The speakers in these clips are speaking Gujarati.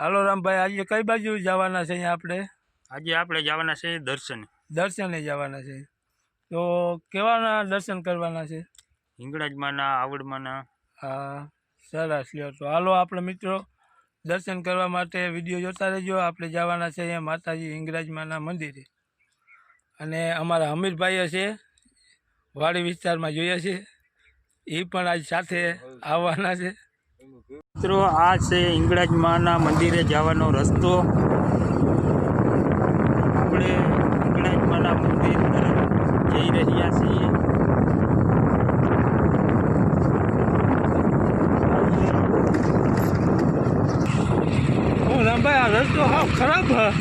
હાલો રામભાઈ આજે કઈ બાજુ જવાના છે અહીંયા આપણે? આજે આપણે જવાના છે દર્શન. દર્શને જવાના છે. તો કેવાના દર્શન કરવાના છે? હિંગળાજમાંના આવડમાંના. હા સરસ. લ્યો તો હાલો આપણે મિત્રો દર્શન કરવા માટે વીડિયો જોતા રહેજો. આપણે જવાના છે અહીંયા માતાજી હિંગરાજમાના મંદિરે. અને અમારા હમીરભાઈ છે વાડી વિસ્તારમાં જોઈએ છે. એ પણ આજ સાથે આવવાના છે. મિત્રો આ છે હિંગળાજમાંના મંદિરે જવાનો રસ્તો. આપણે હિંગળાજમાંના મંદિર તરફ જઈ રહ્યા છીએ. રામભાઈ આ રસ્તો હા ખરાબ હા.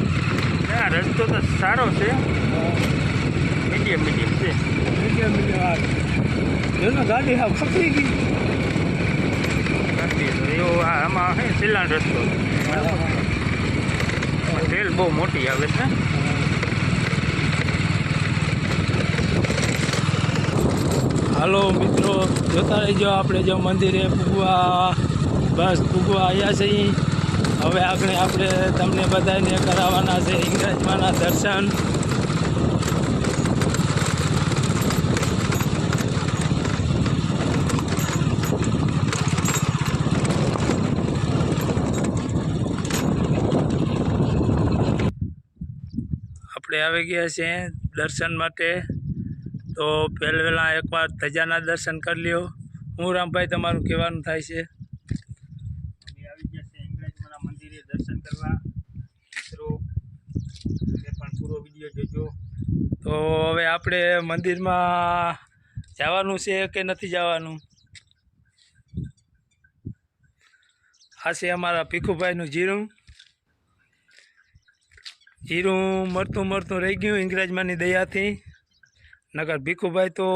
રસ્તો તો સારો છે. મીડિયમ મીડિયમ છે. મીડિયમ મીડિયમ એનો ગાડી હા ખપી ગઈ. હે સિલાન રસ્તો. રેલ બહુ મોટી આવે છે. હાલો મિત્રો જોતા રહીજો આપણે જો મંદિરે પૂગવા બસ પૂગવા આવ્યા છીએ હવે આગળ આપણે તમને બધાને કરાવવાના છે ઇંગ્રજમાંના દર્શન. આપણે આવી ગયા છીએ દર્શન માટે. તો પહેલાં પહેલાં એકવાર ધજાના દર્શન કરી લ્યો. હું રામભાઈ તમારું કહેવાનું થાય છે. આવી ગયા છે હિંગળાજમાંના મંદિરે દર્શન કરવા. પણ પૂરો વીડિયો જોજો. તો હવે આપણે મંદિરમાં જવાનું છે કે નથી જવાનું? આ છે અમારા ભીખુભાઈનું જીરું. જીરું મરતું મરતું રહી ગયું ઇંગ્રેજમાંની દયાથી. નકર ભીખુભાઈ તો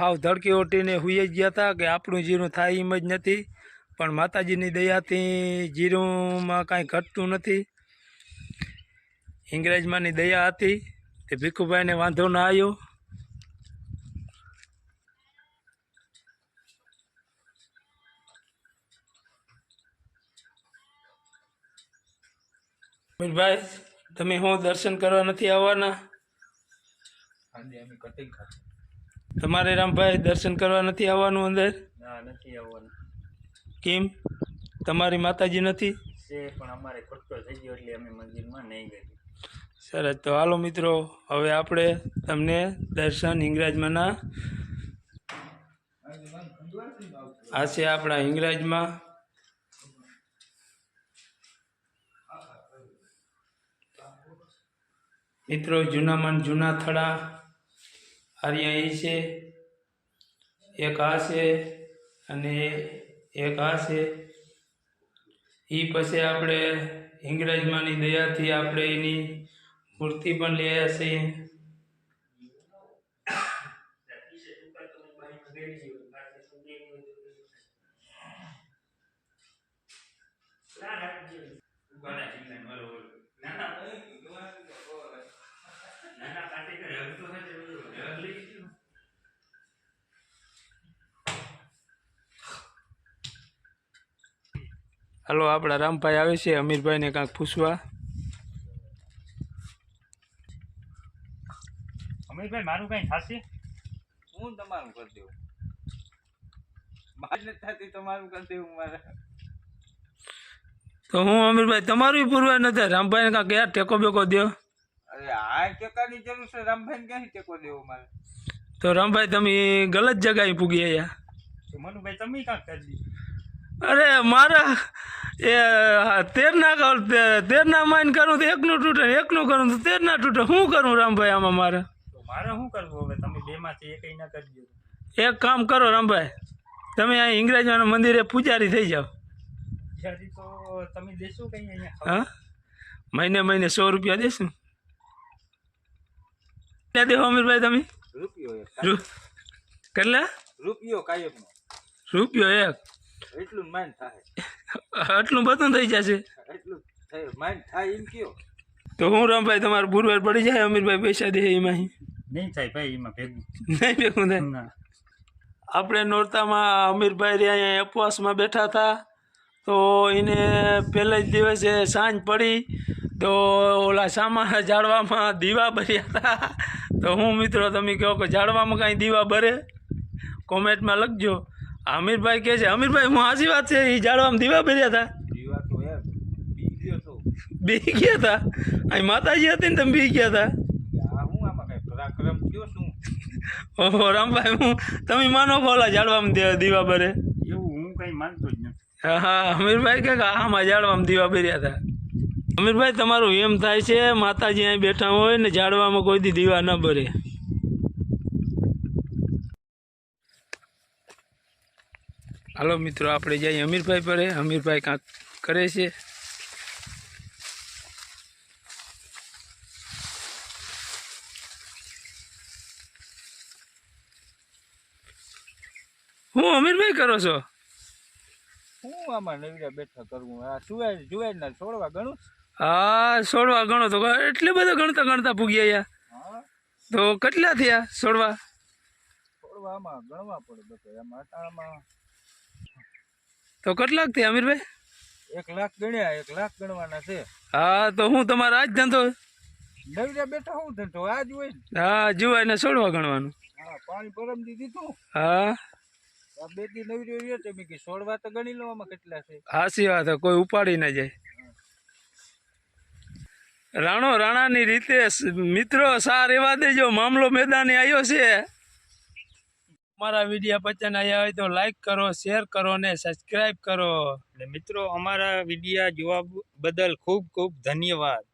હાવ ધડકી ઓટીને હુઈ જ ગયા હતા કે આપણું જીરું થાય એમ જ નથી. પણ માતાજીની દયાથી જીરુંમાં કાંઈ ઘટતું નથી. ઇંગ્રેજમાંની દયા હતી તે ભીખુભાઈને વાંધો ના આવ્યો. અમીરભાઈ તમે હું દર્શન કરવા નથી આવવાના? તમારે રામભાઈ દર્શન કરવા નથી આવવાનું અંદર? ના નથી આવવાનું. કેમ? તમારી માતાજી નથી? છે પણ અમારે ખર્ચો થઈ ગયો એટલે અમે મંદિરમાં નહીં ગઈ. સરસ તો હાલો મિત્રો હવે આપણે તમને દર્શન હિંગરાજમાંના આ છે આપણા હિંગરાજમાં મિત્રો જૂનામાં જૂના થડા. આર્યા એ છે, એક આ છે અને એક આ છે. એ પછી આપણે હિંગરાજમાંની દયાથી આપણે એની મૂર્તિ પણ લઈ આવ્યા છીએ. હાલો આપણા રામભાઈ આવે છે અમીરભાઈને કાંઈક પૂછવા. અમીરભાઈ મારું કાંઈ થશે? હું તમારું કરી દેવું. મારે થતી તમારું કરી દેવું મારે. તો હું અમીરભાઈ તમારું પૂરવા નથી રામભાઈને કાંઈક યાર ટેકો બેકો દો અરે આ ટેકાની જરૂર છે. રામભાઈ ક્યાંથી ટેકો દેવો મારે? તો રામભાઈ તમે ગલત જગાએ પૂગી આવ્યા તો મનુભાઈ તમે કાંક કરી દીધું અરે મારા એ હા, તેરના કર તેર ના માઇન કરું તો એકનું તૂટે એકનું કરું તો તેરના તૂટે. શું કરું રામભાઈ આમાં મારે? તો મારે શું કરવું હવે? તમે બે માંથી એક ના કરજો એક કામ કરો રામભાઈ. તમે અહીં ઇંગ્રેજવાના મંદિરે પૂજારી થઈ જાઓ. તો તમે દેશો કઈ અહીંયા હા? મહિને મહિને સો રૂપિયા દેશું. ક્યાં દેવો અમીરભાઈ તમે? રૂપિયો કેટલા? રૂપિયો કાયમ રૂપિયો એક. એટલું માઇન્ડ થાય. આટલું બધું થઈ જશે? એટલું થાય. માઇન્ડ થાય એમ કયો? તો હું રામભાઈ તમારું બુરવાર પડી જાય અમીરભાઈ પૈસા દે એમાં નહીં થાય ભાઈ એમાં ભેગું. નહીં ભેગું થાય? આપણે નોરતામાં અમીરભાઈ રહ્યા અહીંયા ઉપવાસમાં બેઠા હતા. તો એને પહેલા જ દિવસે સાંજ પડી. તો ઓલા સામા ઝાડવામાં દીવા ભર્યા હતા. તો હું મિત્રો તમે કહો કે ઝાડવામાં કાંઈ દીવા ભરે? કોમેન્ટમાં લખજો. અમીરભાઈ કે છે અમીરભાઈ હું હાજી વાત છે? એ ઝાડવામાં દીવા ભર્યા હતા દીવા તો યાર બી ગયો તો. બી ગયા હતા અહીં માતાજી હતી ને તમે બી ગયા હતા ઓહો રામભાઈ હું તમે માનો ખોલા ઝાડવામાં દીવા ભરે એવું હું કંઈ માનતો જ નથી. હા હા અમીરભાઈ કે આમાં ઝાડવામાં દીવા ભર્યા હતા અમીરભાઈ તમારું એમ થાય છે માતાજી અહીં બેઠા હોય ને ઝાડવામાં કોઈ દી દીવા ન ભરે. હાલો મિત્રો આપણે જઈએ અમીરભાઈ પર. અમીરભાઈ કાંક કરે છે. હું અમીરભાઈ કરો છો? હું આમાં નવીરા બેઠા કરું. આ સુવાય જુવાય ના છોડવા ગણું હા છોડવા ગણો તો એટલે બધો ગણતા ગણતા પૂગ્યા યા. તો કેટલા થયા છોડવા આમાં ગણવા પડે બધા. આમાં અટાણામાં તો કેટલાક થયા અમીરભાઈ? એક લાખ ગણ્યા એક લાખ ગણવાના છે. હા તો હું તમારા આજ ધંધો નવરા બેઠા હું ધંધો? આજ હોય હા જુવાય ને છોડવા ગણવાનું. હા પાણી પરમ દીધી. તું હા બે દી નવીરો રહ્યો તો મેં છોડવા તો ગણી લો આમાં કેટલા છે. હાસી વાત કોઈ ઉપાડી ના જાય. રાણો રાણાની રીતે મિત્રો સાર એવા દેજો મામલો મેદાને આવ્યો છે. મારા વિડીયા પચન આવ્યા હોય તો લાઈક કરો શેર કરો ને સબસ્ક્રાઈબ કરો. એટલે મિત્રો, અમારા વિડીયા જોવા બદલ ખૂબ ખૂબ ધન્યવાદ.